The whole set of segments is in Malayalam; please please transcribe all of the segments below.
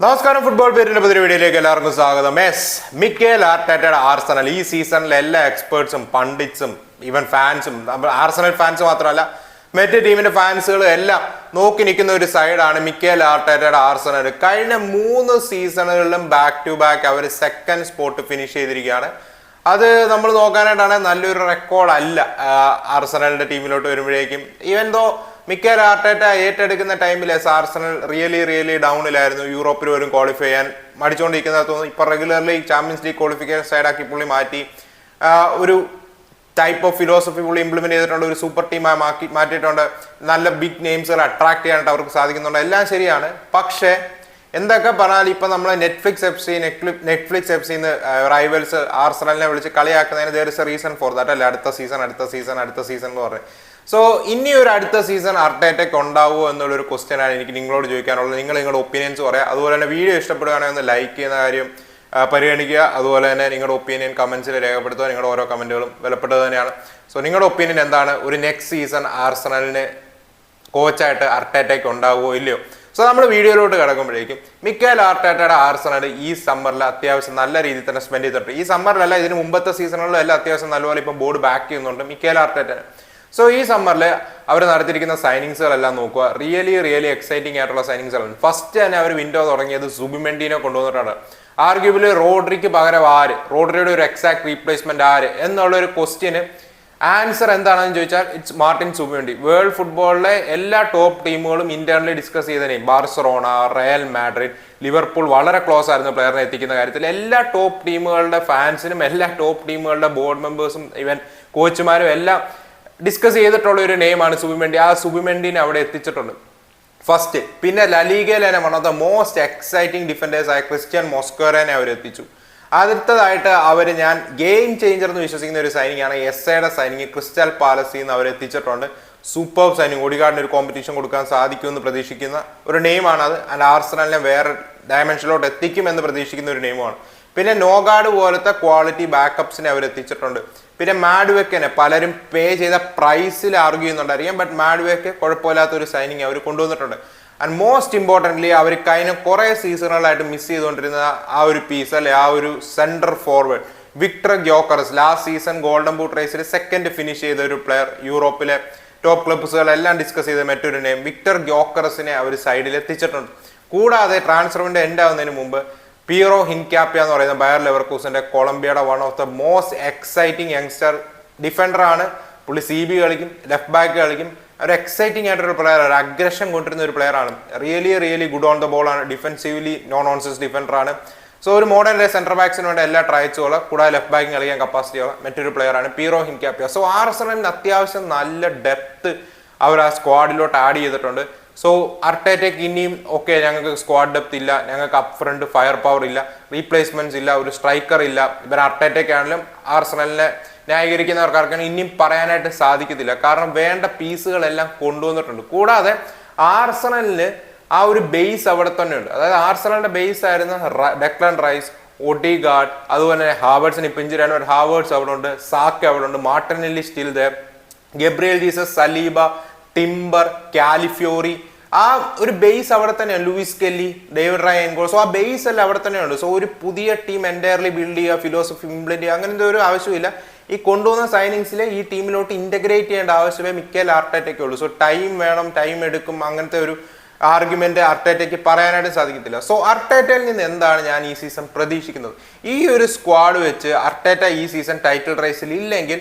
നമസ്കാരം. ഫുട്ബോൾ പേരിന്റെ പുതിയ വീഡിയോയിലേക്ക് എല്ലാവർക്കും സ്വാഗതം. എസ് മിക്കേൽ ആർട്ടേറ്റയുടെ ആർസണൽ. ഈ സീസണിലെ എല്ലാ എക്സ്പേർട്സും പണ്ഡിറ്റ്സും ഈവൻ ഫാൻസും ആർസണൽ ഫാൻസ് മാത്രമല്ല മറ്റ് ടീമിന്റെ ഫാൻസുകളും എല്ലാം നോക്കി നിൽക്കുന്ന ഒരു സൈഡാണ് മിക്കേൽ ആർട്ടേറ്റയുടെ ആർസണൽ. കഴിഞ്ഞ മൂന്ന് സീസണുകളിലും ബാക്ക് ടു ബാക്ക് അവർ സെക്കൻഡ് സ്പോട്ട് ഫിനിഷ് ചെയ്തിരിക്കുകയാണ്. അത് നമ്മൾ നോക്കാനായിട്ടാണ് നല്ലൊരു റെക്കോർഡ് അല്ല ആർസണലിന്റെ ടീമിലോട്ട് വരുമ്പോഴേക്കും. ഈവൻ ദോ മിക്ക ആർട്ടേറ്റ ഏറ്റെടുക്കുന്ന ടൈമിൽ ആർസണൽ റിയലി റിയലി ഡൗണിലായിരുന്നു യൂറോപ്പിൽ വരും ക്വാളിഫൈ ചെയ്യാൻ മടിച്ചുകൊണ്ടിരിക്കുന്ന തോന്നുന്നു. ഇപ്പൊ റെഗുലർലി ചാമ്പ്യൻസ് ലീഗ് ക്വാളിഫിക്കേഷൻ സൈഡാക്കി പുള്ളി മാറ്റി. ഒരു ടൈപ്പ് ഓഫ് ഫിലോസഫി പുള്ളി ഇംപ്ലിമെന്റ് ചെയ്തിട്ടുണ്ട്. ഒരു സൂപ്പർ ടീമായി മാറ്റി മാറ്റിയിട്ടുണ്ട്. നല്ല ബിഗ് നെയിംസുകൾ അട്രാക്ട് ചെയ്യാനായിട്ട് അവർക്ക് സാധിക്കുന്നുണ്ട്. എല്ലാം ശരിയാണ്. പക്ഷേ എന്തൊക്കെ പറഞ്ഞാൽ ഇപ്പൊ നമ്മൾ Netflix F C Netflix F സിന്ന് റൈവൽസ് ആർസണലിനെ വിളിച്ച് കളിയാക്കുന്നതിന് there is a reason for that അല്ലെ? അടുത്ത സീസൺ അടുത്ത സീസൺ അടുത്ത സീസൺ എന്ന് പറഞ്ഞു. സോ ഇനി ഒരു അടുത്ത സീസൺ അർട്ടേറ്റക്ക് ഉണ്ടാവുമോ എന്നുള്ളൊരു ക്വസ്റ്റ്യനാണ് എനിക്ക് നിങ്ങളോട് ചോദിക്കാനുള്ളത്. നിങ്ങൾ നിങ്ങളുടെ ഒപ്പീനിയൻസ് പറയാം. അതുപോലെ തന്നെ വീഡിയോ ഇഷ്ടപ്പെടുകയാണെങ്കിൽ ഒന്ന് ലൈക്ക് ചെയ്യുന്ന കാര്യം പരിഗണിക്കുക. അതുപോലെ തന്നെ നിങ്ങളുടെ ഒപ്പീനിയൻ കമൻസിൽ രേഖപ്പെടുത്തുക. നിങ്ങളുടെ ഓരോ കമന്റുകളും വിലപ്പെട്ടത് തന്നെയാണ്. സോ നിങ്ങളുടെ ഒപ്പീനിയൻ എന്താണ്? ഒരു നെക്സ്റ്റ് സീസൺ ആർസണലിന് കോച്ചായിട്ട് അർട്ടേറ്റയ്ക്ക് ഉണ്ടാവുമോ ഇല്ലയോ? സോ നമ്മൾ വീഡിയോയിലോട്ട് കിടക്കുമ്പോഴേക്കും മിക്കേൽ ആർട്ടാറ്റയുടെ ആർസണൽ ഈ സമ്മറിൽ അത്യാവശ്യം നല്ല രീതിയിൽ തന്നെ സ്പെൻഡ് ചെയ്തിട്ടുണ്ട്. ഈ സമ്മറിലല്ല ഇതിന് മുമ്പത്തെ സീസണുകളിലും എല്ലാം അത്യാവശ്യം നല്ലപോലെ ഇപ്പോൾ ബോർഡ് ബാക്ക് ചെയ്യുന്നുണ്ട് മിക്കേൽ ആർട്ടേറ്റ സോ ഈ സമ്മറിൽ അവർ നടത്തിയിരിക്കുന്ന സൈനിങ്സുകളെല്ലാം നോക്കുക. റിയലി റിയലി എക്സൈറ്റിംഗ് ആയിട്ടുള്ള സൈനിങ്സുകളാണ് ഫസ്റ്റ് തന്നെ അവർ വിൻഡോ തുടങ്ങിയത് സുബിമെന്റിനെ കൊണ്ടുവന്നിട്ടാണ്. ആർഗ്യുബിളി റോഡ്രിക്ക് പകരം ആര്? റോഡ്രിയുടെ ഒരു എക്സാക്ട് റീപ്ലേസ്മെന്റ് ആര്? എന്നുള്ള ഒരു ക്വസ്റ്റ്യന് ആൻസർ എന്താണെന്ന് ചോദിച്ചാൽ ഇറ്റ്സ് മാർട്ടിൻ സുബിമെന്റി വേൾഡ് ഫുട്ബോളിലെ എല്ലാ ടോപ്പ് ടീമുകളും ഇന്റേണലി ഡിസ്കസ് ചെയ്തതിനെയും ബാർസറോണ റയൽ മാഡ്രിഡ് ലിവർപൂൾ വളരെ ക്ലോസ് ആയിരുന്നു പ്ലെയറിനെ എത്തിക്കുന്ന കാര്യത്തിൽ. എല്ലാ ടോപ്പ് ടീമുകളുടെ ഫാൻസിനും എല്ലാ ടോപ്പ് ടീമുകളുടെ ബോർഡ് മെമ്പേഴ്സും ഇവൻ കോച്ചുമാരും എല്ലാം ഡിസ്കസ് ചെയ്തിട്ടുള്ള ഒരു നെയിമാണ് സുബിമെൻഡി ആ സുബിമെൻഡിനെ അവിടെ എത്തിച്ചിട്ടുണ്ട്. ഫസ്റ്റ് പിന്നെ ലലീഗയിൽ one of the most exciting defenders ആയ ക്രിസ്ത്യൻ മോസ്കോറനെ അവർ എത്തിച്ചു. അടുത്തതായിട്ട് അവർ ഞാൻ ഗെയിം ചേഞ്ചർ എന്ന് വിശ്വസിക്കുന്ന ഒരു സൈനിങ് ആണ് എസ് എയുടെ സൈനിങ് ക്രിസ്റ്റൽ പാലസിൽ നിന്ന് അവർ എത്തിച്ചിട്ടുണ്ട്. സൂപ്പർ സൈനിങ് ഒടികാടിന് ഒരു കോമ്പറ്റീഷൻ കൊടുക്കാൻ സാധിക്കുമെന്ന് പ്രതീക്ഷിക്കുന്ന ഒരു നെയിമാണ് അത്. ആൻഡ് ആർസണലിനെ വേറെ ഡയമെൻഷനിലോട്ട് എത്തിക്കുമെന്ന് പ്രതീക്ഷിക്കുന്ന ഒരു നെയിമാണ് പിന്നെ നോഗാഡ് പോലത്തെ ക്വാളിറ്റി ബാക്കപ്സിനെ അവർ എത്തിച്ചിട്ടുണ്ട്. പിന്നെ മാഡ്വെക്കിനെ പലരും പേ ചെയ്ത പ്രൈസിൽ ആർഗ്യൂ ചെയ്യുന്നുണ്ടായിരിക്കും ബട്ട് മാഡ്വെക്ക് കുഴപ്പമില്ലാത്ത ഒരു സൈനിങ് അവർ കൊണ്ടുവന്നിട്ടുണ്ട്. ആൻഡ് മോസ്റ്റ് ഇമ്പോർട്ടന്റ്ലി അവർ കഴിഞ്ഞ കുറേ സീസണുകളായിട്ട് മിസ് ചെയ്തുകൊണ്ടിരുന്ന ആ ഒരു പീസ് അല്ലെ ആ ഒരു centre forward Viktor Gyokeres last season golden boot റേസിൽ second finish ചെയ്ത ഒരു പ്ലെയർ യൂറോപ്പിലെ ടോപ്പ് ക്ലബ്സുകളെല്ലാം ഡിസ്കസ് ചെയ്ത മറ്റൊരു നെയിം വിക്ടർ ഗ്യോക്കറസിനെ അവർ സൈഡിൽ എത്തിച്ചിട്ടുണ്ട്. കൂടാതെ ട്രാൻസ്ഫറിന്റെ എൻഡ് ആവുന്നതിന് മുമ്പ് പീറോ ഹിൻക്യാപ്പ്യ എന്ന് പറയുന്ന ബയർ ലെവർക്കൂസിന്റെ കൊളംബിയയുടെ one of the most exciting youngster defender ആണ്. പുള്ളി സി ബി കളിക്കും ലെഫ്റ്റ് ബാക്ക് കളിക്കും. ഒരു എക്സൈറ്റിംഗ് ആയിട്ടൊരു പ്ലെയർ ഒരു അഗ്രഷൻ കൊണ്ടിരുന്ന ഒരു പ്ലെയർ ആണ്. Really really good on the ball ആണ്. ഡിഫൻസീവ്ലി നോൺ ഓൺസസ് ഡിഫൻഡർ ആണ്. സോ ഒരു മോഡേൺ ഡേ സെന്റർ ബാക്സിന് വേണ്ട എല്ലാ ട്രയച്ചുകളും കൂടാതെ ലെഫ്റ്റ് ബാക്കിങ് കളിക്കാൻ കപ്പാസിറ്റി ഉള്ള മറ്റൊരു പ്ലെയർ ആണ് പീറോ ഹിൻക്യാപ്പ്യ സോ ആർ ആർസണലിന് അത്യാവശ്യം നല്ല ഡെപ്ത് അവർ ആ സ്ക്വാഡിലോട്ട് ആഡ് ചെയ്തിട്ടുണ്ട്. സോ അർട്ടേറ്റയ്ക്ക് ഇനിയും ഓക്കെ ഞങ്ങൾക്ക് സ്ക്വാഡ് ഡെപ്ത് ഇല്ല ഞങ്ങൾക്ക് അപ്പ് ഫ്രണ്ട് ഫയർ പവർ ഇല്ല റീപ്ലേസ്മെന്റ്സ് ഇല്ല ഒരു സ്ട്രൈക്കർ ഇല്ല. ഇവർ അർട്ടേറ്റയ്ക്ക് ആണെങ്കിലും ആർസണലിനെ ന്യായീകരിക്കുന്നവർക്കാർക്കാണ് ഇനിയും പറയാനായിട്ട് സാധിക്കത്തില്ല. കാരണം വേണ്ട പീസുകളെല്ലാം കൊണ്ടുവന്നിട്ടുണ്ട്. കൂടാതെ ആർസണലിന് ആ ഒരു ബേസ് അവിടെ തന്നെ ഉണ്ട് അതായത് ആർസണലിന്റെ ബേസ് ആയിരുന്ന ഡെക്ലൻ റൈസ് ഒഡിഗാർഡ് അതുപോലെ തന്നെ ഹാവേർഡ്സിന് ഇപ്പം ഹാവേർഡ്സ് അവിടെ ഉണ്ട് സാക്ക് അവിടെ ഉണ്ട് Martinelli still there Gabriel Jesus Saliba Timber Calafiori ആ ഒരു ബേസ് അവിടെ തന്നെയാണ് Lewis Kelly David Raya in goal so ആ ബേസ് എല്ലാം അവിടെ തന്നെയുണ്ട്. സോ ഒരു പുതിയ ടീം എന്റയർലി ബിൽഡ് ചെയ്യുക ഫിലോസഫി ഇംപ്ലിമെന്റ് ചെയ്യുക അങ്ങനത്തെ ഒരു ആവശ്യമില്ല ഈ കൊണ്ടുവന്ന സൈനിങ്സിൽ ഈ ടീമിലോട്ട് ഇന്റഗ്രേറ്റ് ചെയ്യേണ്ട ആവശ്യമേ മിക്കൽ ആർട്ടേറ്റയ്ക്ക് ഉള്ളൂ. സോ ടൈം വേണം ടൈം എടുക്കും അങ്ങനത്തെ ഒരു ആർഗ്യുമെന്റ് അർട്ടേറ്റയ്ക്ക് പറയാനായിട്ട് സാധിക്കത്തില്ല. സോ അർട്ടേറ്റയിൽ നിന്ന് എന്താണ് ഞാൻ ഈ സീസൺ പ്രതീക്ഷിക്കുന്നത്? ഈ ഒരു സ്ക്വാഡ് വെച്ച് അർട്ടേറ്റ ഈ സീസൺ ടൈറ്റിൽ റേസിൽ ഇല്ലെങ്കിൽ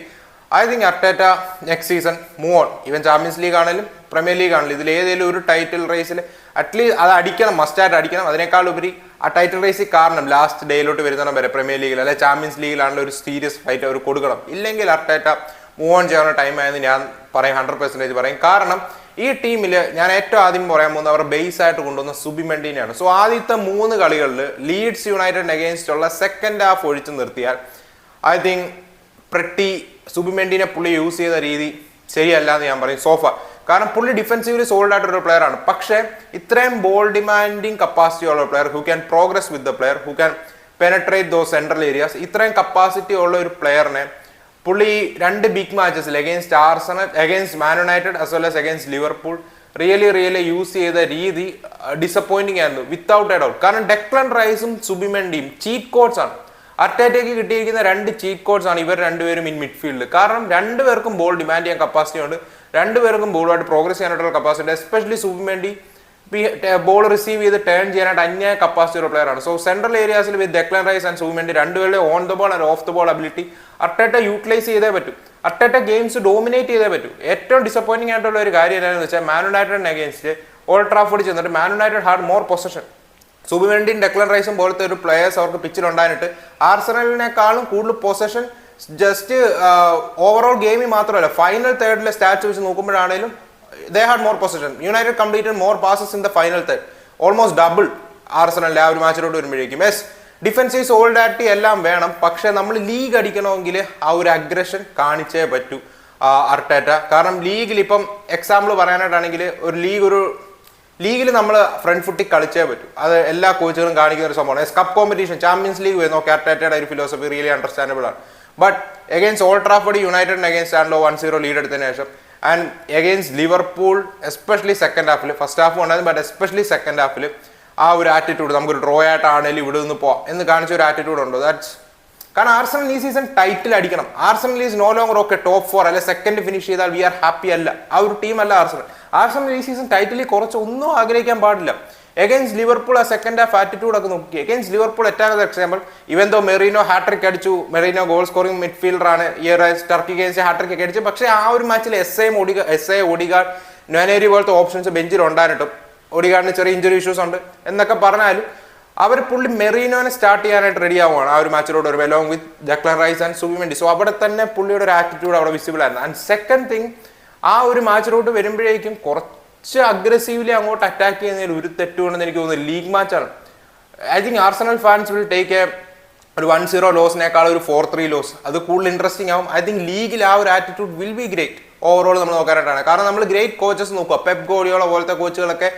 I think Arteta next season move on even Champions League ആണെങ്കിലും പ്രീമിയർ ലീഗ് ആണെങ്കിലും ഇതിൽ ഏതെങ്കിലും ഒരു ടൈറ്റിൽ റേസിൽ അറ്റ്ലീസ്റ്റ് അത് അടിക്കണം മസ്റ്റായിട്ട് അടിക്കണം. അതിനേക്കാൾ ഉപരി ആ ടൈറ്റിൽ റേസിൽ കാരണം ലാസ്റ്റ് ഡേയിലോട്ട് വരുന്ന വരെ പ്രീമിയർ ലീഗിൽ അല്ലെങ്കിൽ ചാമ്പ്യൻസ് ലീഗിലാണെങ്കിലും ഒരു സീരിയസ് ഫൈറ്റ് അവർ കൊടുക്കണം. ഇല്ലെങ്കിൽ അർട്ടേറ്റ മൂവ് ഓൺ ചെയ്യാനുള്ള ടൈം ആയെന്ന് ഞാൻ പറയും ഹൺഡ്രഡ് പെർസെന്റേജ് പറയും. കാരണം ഈ ടീമിൽ ഞാൻ ഏറ്റവും ആദ്യം പറയാൻ പോകുന്നത് അവർ ബേസ് ആയിട്ട് കൊണ്ടുവന്ന സുബിമെൻഡീനെയാണ് സോ ആദ്യത്തെ മൂന്ന് കളികളിൽ ലീഡ്സ് യുണൈറ്റഡ് അഗേൻസ്റ്റ് ഉള്ള സെക്കൻഡ് ഹാഫ് ഒഴിച്ചു നിർത്തിയാൽ ഐ തിങ്ക് പ്രട്ടി സുബിമെന്റിനെ പുള്ളി യൂസ് ചെയ്ത രീതി ശരിയല്ല എന്ന് ഞാൻ പറയും. സോഫ. കാരണം പുള്ളി ഡിഫൻസീവ്ലി സോൾഡ് ആയിട്ടൊരു പ്ലെയർ ആണ്. പക്ഷേ ഇത്രയും ബോൾ ഡിമാൻഡിങ് കപ്പാസിറ്റി ഉള്ള player who can progress with the player who can penetrate though central areas ഇത്രയും കപ്പാസിറ്റി ഉള്ള ഒരു പ്ലെയറിനെ പുള്ളി രണ്ട് big മാച്ചസിൽ against Arsenal against Man United as well as against Liverpool really really use ചെയ്ത രീതി ഡിസപ്പോയിന്റിംഗ് ആയിരുന്നു വിത്തൗട്ട് എ ഡൗട്ട് കാരണം ഡെക്ലൻ റൈസും സുബിമെൻഡിയും ചീറ്റ് കോഡ്സ് ആണ്. അർട്ടേറ്റയ്ക്ക് കിട്ടിയിരിക്കുന്ന രണ്ട് ചീറ്റ് കോഡ്സ് ആണ് ഇവർ രണ്ടുപേരും ഇൻ മിഡ്ഫീൽഡ് കാരണം രണ്ടുപേർക്കും ബോൾ ഡിമാൻഡ് ചെയ്യാൻ കപ്പാസിറ്റി ഉണ്ട്. രണ്ടുപേർക്കും ബോളുമായിട്ട് പ്രോഗ്രസ് ചെയ്യാനായിട്ടുള്ള കപ്പാസിറ്റി ഉണ്ട്. എസ്പെഷ്യലി സുബിമെൻഡി ബോൾ റിസീവ് ചെയ്ത് ടേൺ ചെയ്യാനായിട്ട് അന്യായ കപ്പാസിറ്റി ഉള്ള പ്ലെയർ ആണ്. So central ഏരിയാസിൽ with Declan Rice and Zubimendi രണ്ടുപേരുടെ on the ball and off the ball ability Arteta utilise ചെയ്തേ പറ്റും. അറ്റാറ്റ ഗെയിംസ് ഡോമിനേറ്റ് ചെയ്തേ പറ്റും. ഏറ്റവും ഡിസപ്പോയിന്റിംഗ് ആയിട്ടുള്ള ഒരു കാര്യം എന്താണെന്ന് വെച്ചാൽ മാൻ യുണൈറ്റഡിന് അഗേൻസ്റ്റ് ഓൾഡ് ട്രാഫോർഡ് ചെന്നിട്ട് Man United had more possession സുബിമെന്റിയും Declan റൈസും പോലത്തെ ഒരു പ്ലേയേഴ്സ് അവർക്ക് പിച്ചിൽ ഉണ്ടായിട്ട് ആർസണലിനേക്കാളും കൂടുതൽ പൊസഷൻ ജസ്റ്റ് ഓവറോൾ ഗെയിമിൽ മാത്രമല്ല ഫൈനൽ തേർഡിലെ സ്റ്റാറ്റ്സ് വെച്ച് നോക്കുമ്പോഴാണേലും they had more possession United completed more passes in the final third almost double ആർസണലിന്റെ ആ ഒരു മാച്ചിലോട്ട് വരുമ്പോഴേക്കും. യെസ് ഡിഫൻസീവ് ആറ്റി എല്ലാം വേണം. പക്ഷെ നമ്മൾ ലീഗ് അടിക്കണമെങ്കിൽ ആ ഒരു അഗ്രഷൻ കാണിച്ചേ പറ്റൂ അർട്ടേറ്റ. കാരണം ലീഗിൽ ഇപ്പം എക്സാമ്പിൾ പറയാനായിട്ടാണെങ്കിൽ ഒരു ലീഗ് ഒരു ലീഗിൽ നമ്മൾ ഫ്രണ്ട് ഫുട്ടിൽ കളിച്ചേ പറ്റൂ. അത് എല്ലാ കോച്ചുകളും കാണിക്കുന്ന ഒരു സംഭവമാണ്. കപ്പ് കോമ്പറ്റീഷൻ ചാമ്പ്യൻസ് ലീഗ് വരുന്നു നോക്കി ഒരു ഫിലോസഫി റിയലി അണ്ടർസ്റ്റാൻഡബിൾ ആണ്. ബട്ട് എഗെയിൻസ്റ്റ് ഓൾ ട്രാഫോർഡ് യുണൈറ്റഡിന് അഗേൻസ്റ്റ് ആണല്ലോ വൺ സീറോ ലീഡ് എടുത്തതിന് ശേഷം and against Liverpool especially second Hafil first half ഉണ്ടായിരുന്നു ബട്ട് എസ്പെഷ്യലി സെക്കൻഡ് ഹാഫിൽ ആ ഒരു ആറ്റിറ്റ്യൂഡ് നമുക്കൊരു ഡ്രോ ആയിട്ടാണെങ്കിലും ഇവിടെ നിന്ന് പോവാം എന്ന് കാണിച്ച ഒരു ആറ്റിറ്റ്യൂഡ് ഉണ്ടോ? ദാറ്റ്സ് കാരണം ആർസണൽ ഈ സീസൺ ടൈറ്റിൽ അടിക്കണം. Arsenal is no longer okay top four അല്ലെ സെക്കൻഡ് ഫിനിഷ് ചെയ്താൽ വി ആർ ഹാപ്പി അല്ല. ആ ഒരു ടീം അല്ല ആർസണൽ ആർസണൽ ഈ സീസൺ ടൈറ്റിൽ കുറച്ച് ഒന്നും ആഗ്രഹിക്കാൻ പാടില്ല. എഗൈൻസ്റ്റ് ലിവർപൂൾ ആ സെക്കൻഡ് ഹാഫ് ആറ്റിറ്റ്യൂഡ് ഒക്കെ നോക്കി. Against Liverpool എറ്റാകത് example even though Merino hat-trick അടിച്ചു മെറീനോ ഗോൾ സ്കോറിംഗ് മിഡ്ഫീൽഡർ ആണ് ഇയർ ടർക്കി ഗെയിൻസ് ഹാട്രിക് ഒക്കെ അടിച്ചു. പക്ഷേ ആ ഒരു മാച്ചിൽ എസ് എ ഒടിക എസ് എ ഒടികാർഡ് നൊനേരി പോലത്തെ ഓപ്ഷൻസ് ബെഞ്ചിൽ ഉണ്ടായിട്ടും ഒടികാർഡിന് ചെറിയ ഇഞ്ചുറി ഇഷ്യൂസ് ഉണ്ട് എന്നൊക്കെ പറഞ്ഞാലും അവർ പുള്ളി മെറീനോനെ സ്റ്റാർട്ട് ചെയ്യാനായിട്ട് റെഡി ആവുകയാണ് ആ ഒരു മാച്ചിലോട് ഒരു belong with Declan Rice and Zubimendi so അവിടെ തന്നെ പുള്ളിയുടെ ഒരു ആറ്റിറ്റ്യൂഡ് അവിടെ വിസിബിൾ ആയിരുന്നു. ആൻഡ് സെക്കൻഡ് തിങ് ആ ഒരു മാച്ചിലോട്ട് വരുമ്പോഴേക്കും കുറച്ച് അഗ്രസീവ്ലി അങ്ങോട്ട് അറ്റാക്ക് ചെയ്യുന്നതിൽ ഒരു തെറ്റുകൊണ്ടെന്ന് എനിക്ക് തോന്നുന്നു league മാച്ചാണ് I think Arsenal fans will take a ഒരു വൺ സീറോ ലോസിനേക്കാൾ ഒരു ഫോർ ത്രീ ലോസ് അത് കൂടുതൽ ഇൻട്രസ്റ്റിംഗ് ആവും. ഐ തിങ്ക് ലീഗിൽ ആ ഒരു attitude will be great overall നമ്മൾ നോക്കാനായിട്ടാണ്. കാരണം നമ്മൾ ഗ്രേറ്റ് കോച്ചസ് നോക്കുക. പെപ് ഗോഡിയോള പോലത്തെ കോച്ചുകളൊക്കെ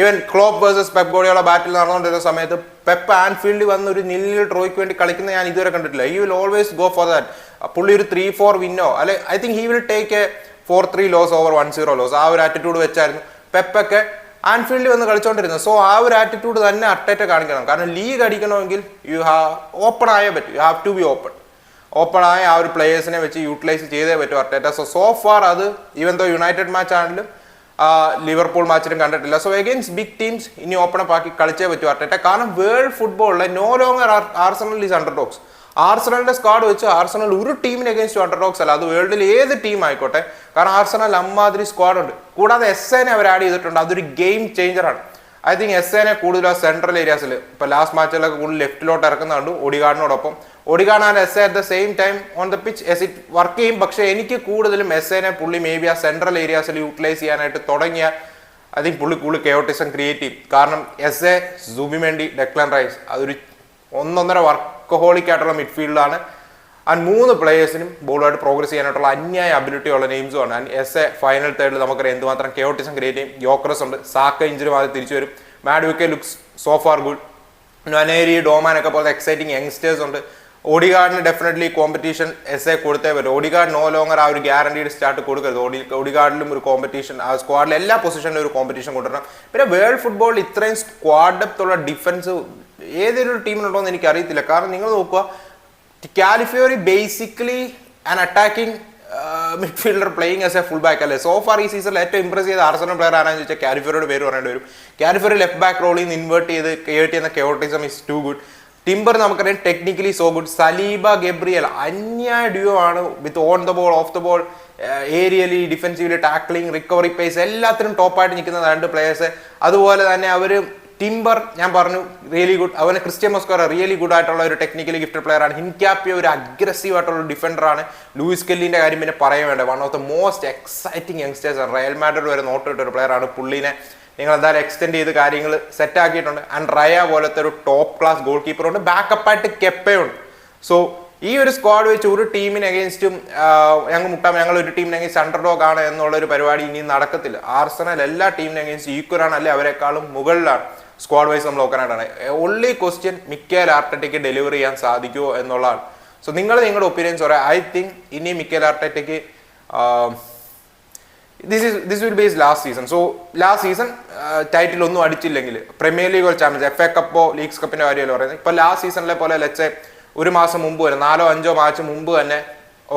even Klopp versus Pep Guardiola battle നടന്നുകൊണ്ടിരുന്ന സമയത്ത് പെപ്പ് ആൻഫീൽഡിൽ വന്ന് ഒരു നില്ലിൽ ട്രോയ്ക്ക് വേണ്ടി കളിക്കുന്ന ഞാൻ ഇതുവരെ കണ്ടിട്ടില്ല. He will always go for that പുള്ളി ഒരു ത്രീ ഫോർ വിന്നോ അല്ലെ I think he will take a four three loss over one zero loss ആ ഒരു ആറ്റിറ്റ്യൂഡ് വെച്ചായിരുന്നു പെപ്പൊക്കെ ആൻഫീൽഡിൽ വന്ന് കളിച്ചുകൊണ്ടിരുന്നത് സോ ആ ഒരു ആറ്റിറ്റ്യൂഡ് തന്നെ അട്ടേറ്റ കാണിക്കണം. കാരണം ലീഗ് അടിക്കണമെങ്കിൽ യു ഹാവ് ഓപ്പൺ ആയേ പറ്റും. You have to be open open ആയ ആ ഒരു പ്ലേയേഴ്സിനെ വെച്ച് യൂട്ടിലൈസ് ചെയ്തേ പറ്റും അർട്ടേറ്റ സോ സോ ഫാർ അത് ഈവൻ ദോ യുണൈറ്റഡ് മാച്ച് ആണെങ്കിലും ലിവർപൂൾ മാച്ചിലും കണ്ടിട്ടില്ല. സോ എഗെയിൻസ്റ്റ് ബിഗ് ടീംസ് ഇനി ഓപ്പണപ്പ് ആക്കി കളിച്ചേ പറ്റൂ അർട്ടേറ്റ കാരണം വേൾഡ് ഫുട്ബോളിലെ no longer Arsenal is underdogs ആർസണലിന്റെ squad വെച്ച് ആർസണൽ ഒരു ടീമിന് അഗേൻസ്റ്റ് അണ്ടർഡോക്സ് അല്ല. അത് വേൾഡിൽ ഏത് ടീം ആയിക്കോട്ടെ. കാരണം ആർസണൽ അമ്മാതിരി സ്ക്വാഡ് ഉണ്ട്. കൂടാതെ എസ് എനെ അവർ ആഡ് ചെയ്തിട്ടുണ്ട്. അതൊരു ഗെയിം ചേഞ്ചറാണ് ഐ തിങ്ക് എസ് എനെ കൂടുതൽ സെൻട്രൽ ഏരിയാസിൽ ഇപ്പൊ ലാസ്റ്റ് മാച്ചിലൊക്കെ കൂടുതൽ ലെഫ്റ്റിലോട്ട് ഇറക്കുന്നുണ്ട് ഒടികാടിനോടൊപ്പം Odegaard and Eze at the same time on the pitch is it work ചെയ്യും. പക്ഷേ എനിക്ക് കൂടുതലും എസ് എനെ പുള്ളി മേ ബി ആ സെൻട്രൽ ഏരിയാസിൽ യൂട്ടിലൈസ് ചെയ്യാനായിട്ട് തുടങ്ങിയ ഐ തിങ്ക് പുള്ളി കൂടുതൽ കെയോട്ടിസം ക്രിയേറ്റ് ചെയ്യും. കാരണം എസ് എ സുബിമേണ്ടി ഡെക്ലൻ റൈസ് അതൊരു ഒന്നൊന്നര വർക്ക് ഹോളിക്കായിട്ടുള്ള മിഡ്ഫീൽഡാണ് ആൻഡ് മൂന്ന് പ്ലേയേഴ്സിനും ബോളുമായിട്ട് പ്രോഗ്രസ് ചെയ്യാനായിട്ടുള്ള അന്യായ അബിലിറ്റി ഉള്ള നെയിംസും ആണ്. ആൻഡ് എസ് എ ഫൈനൽ തേർഡിൽ നമുക്കറിയാം എന്തുമാത്രം കെയോട്ടിസം ക്രിയേറ്റ് ചെയ്യും യോക്രസ് ഉണ്ട്. സാക്ക ഇഞ്ചുറി മാറി തിരിച്ചു വരും. Madueke looks so far good Nwaneri Dowman ഒക്കെ പോലത്തെ എക്സൈറ്റിംഗ് യങ്സ്റ്റേഴ്സ് ഉണ്ട്. ഓഡിഗാർഡിന് ഡെഫിനറ്റ്ലി കോമ്പറ്റീഷൻ എസ് എ കൊടുത്തേ പറ്റും. ഓഡിഗാർഡ് നോ ലോങ്ങർ ആ ഒരു ഗ്യാരണ്ടീഡ് സ്റ്റാർട്ട് കൊടുക്കരുത്. ഓഡി ഓഡിഗാർഡിലും ഒരു കോമ്പറ്റീഷൻ ആ സ്ക്വാഡിൽ എല്ലാ പൊസിഷനിലും ഒരു കോമ്പറ്റീഷൻ കൊണ്ടുവരണം. പിന്നെ വേൾഡ് ഫുട്ബോളിൽ ഇത്രയും സ്ക്വാഡ് ഡെപ്ത് ഉള്ള ഡിഫൻസ് ഏതൊരു ടീമിനുണ്ടോ എന്ന് എനിക്ക് അറിയത്തില്ല കാരണം നിങ്ങൾ നോക്കുക Calafiori basically an attacking midfielder playing as a full back അല്ലേ? സോ ഫാർ ഈ സീസണിൽ ഏറ്റവും ഇംപ്രസ് ചെയ്ത ആർസണൽ പ്ലെയർ ആണെന്ന് ചോദിച്ചാൽ കാലിഫിയോയുടെ പേര് പറയേണ്ടി വരും. കാലിഫിയോറി ലെഫ്റ്റ് ബാക്ക് റോളിൽ നിന്ന് ഇൻവേർട്ട് ചെയ്ത് ക്രിയേറ്റ് ചെയ്യുന്ന chaotism is too good Timber നമുക്കറിയാം technically so good Saliba Gabriel അന്യായ ഡ്യൂ ആണ് with on the ball off the ball aerially defensively tackling recovery pace എല്ലാത്തിനും ടോപ്പായിട്ട് നിൽക്കുന്ന രണ്ട് പ്ലേയേഴ്സ് അതുപോലെ തന്നെ അവർ ടിംബർ ഞാൻ പറഞ്ഞു റിയലി ഗുഡ് അവനെ ക്രിസ്ത്യൻ മസ്കോറ റിയലി ഗുഡ് ആയിട്ടുള്ള ഒരു ടെക്നിക്കലി ഗിഫ്റ്റഡ് പ്ലെയർ ആണ്. ഹിൻക്യാപ്പിയ ഒരു അഗ്രസീവ് ആയിട്ടുള്ള ഡിഫൻഡർ ആണ്. ലൂയിസ് കെല്ലിന്റെ കാര്യം പിന്നെ പറയാൻ വേണ്ട. One of the most exciting youngsters Real Madrid വരെ നോട്ടിട്ട ഒരു പ്ലെയർ ആണ് പുള്ളിനെ. നിങ്ങൾ എന്തായാലും എക്സ്റ്റെൻഡ് ചെയ്ത് കാര്യങ്ങൾ സെറ്റ് ആക്കിയിട്ടുണ്ട്. ആൻഡ് റയ പോലത്തെ ഒരു ടോപ്പ് ക്ലാസ് ഗോൾ കീപ്പർ ഉണ്ട്. ബാക്കപ്പ് ആയിട്ട് കെപ്പയുണ്ട് സോ ഈ ഒരു സ്ക്വാഡ് വെച്ച് ഒരു ടീമിന് അഗേൻസ്റ്റും ഞങ്ങൾ മുട്ടാം ഞങ്ങൾ ഒരു ടീമിന് അഗേൻസ്റ്റ് അണ്ടർ ഡോഗ് ആണ് എന്നുള്ള ഒരു പരിപാടി ഇനി നടക്കത്തില്ല. ആർസണൽ എല്ലാ ടീമിനും അഗേൻസ്റ്റ് ഈക്വൽ ആണ്. അല്ലെ? അവരെക്കാളും മുകളിലാണ്. സ്ക്വാഡ് വൈസ് നമ്മൾ നോക്കാനായിട്ടാണ്. ഓൺലി ക്വസ്റ്റ്യൻ മിക്കേൽ ആർട്ടറ്റയ്ക്ക് ഡെലിവറി ചെയ്യാൻ സാധിക്കുമോ എന്നുള്ളതാണ്. സോ നിങ്ങൾ നിങ്ങളുടെ ഒപ്പീനിയൻസ് പറയാം. ഐ തിങ്ക് ഇനി Mikel ആർട്ടറ്റയ്ക്ക് this is this will base last season so last season title ഒന്നും അടിച്ചില്ലെങ്കിൽ പ്രീമിയർ ലീഗോ ചാമ്പ്യൻസ് എഫ് എ കപ്പോ ലീഗ്സ് കപ്പിന്റെ കാര്യമല്ലോ പറയുന്നത്? ഇപ്പൊ ലാസ്റ്റ് സീസണിലെ പോലെ ലെച്ചെ ഒരു മാസം മുമ്പ് വരെ നാലോ അഞ്ചോ മാച്ച് മുമ്പ് തന്നെ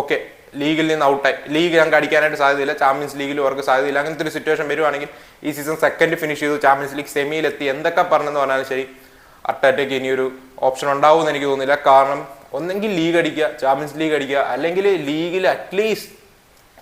ഓക്കെ ലീഗിൽ നിന്ന് ഔട്ടായി ലീഗ് ഞങ്ങൾക്ക് അടിക്കാനായിട്ട് സാധ്യതയില്ല. ചാമ്പ്യൻസ് ലീഗിൽ അവർക്ക് സാധ്യതയില്ല. അങ്ങനത്തെ ഒരു സിറ്റുവേഷൻ വരുവാണെങ്കിൽ ഈ സീസൺ സെക്കൻഡ് ഫിനിഷ് ചെയ്തു ചാമ്പ്യൻസ് ലീഗ് സെമിയിലെത്തി എന്തൊക്കെ പറഞ്ഞെന്ന് പറഞ്ഞാലും ശരി അർട്ടാറ്റയ്ക്ക് ഇനിയൊരു ഓപ്ഷൻ ഉണ്ടാവും എന്ന് എനിക്ക് തോന്നുന്നില്ല. കാരണം ഒന്നെങ്കിൽ ലീഗ് അടിക്കുക ചാമ്പ്യൻസ് ലീഗ് അടിക്കുക അല്ലെങ്കിൽ ലീഗിൽ അറ്റ്ലീസ്റ്റ്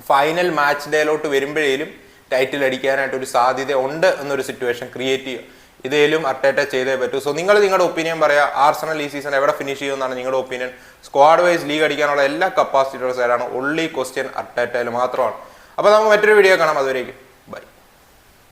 ഫൈനൽ മാച്ച് ഡേയിലോട്ട് വരുമ്പോഴേലും ടൈറ്റിൽ അടിക്കാനായിട്ട് ഒരു സാധ്യത ഉണ്ട് എന്നൊരു സിറ്റുവേഷൻ ക്രിയേറ്റ് ചെയ്യുക. ഇതേലും അർട്ടേറ്റ ചെയ്തേ പറ്റൂ. സോ നിങ്ങൾ നിങ്ങളുടെ ഒപ്പീനിയൻ പറയാ. ആർസണൽ ഈ സീസൺ എവിടെ ഫിനിഷ് ചെയ്യുമെന്നാണ് നിങ്ങളുടെ ഒപ്പീനിയൻ സ്ക്വാഡ് വൈസ് ലീഗ് അടിക്കാനുള്ള എല്ലാ കപ്പാസിറ്റിയുടെ സൈഡാണ് ഒള്ളി ക്വസ്റ്റ്യൻ അർട്ടേറ്റയിൽ മാത്രമാണ്. അപ്പോൾ നമുക്ക് മറ്റൊരു വീഡിയോ കാണാം. അതുവരേക്കും.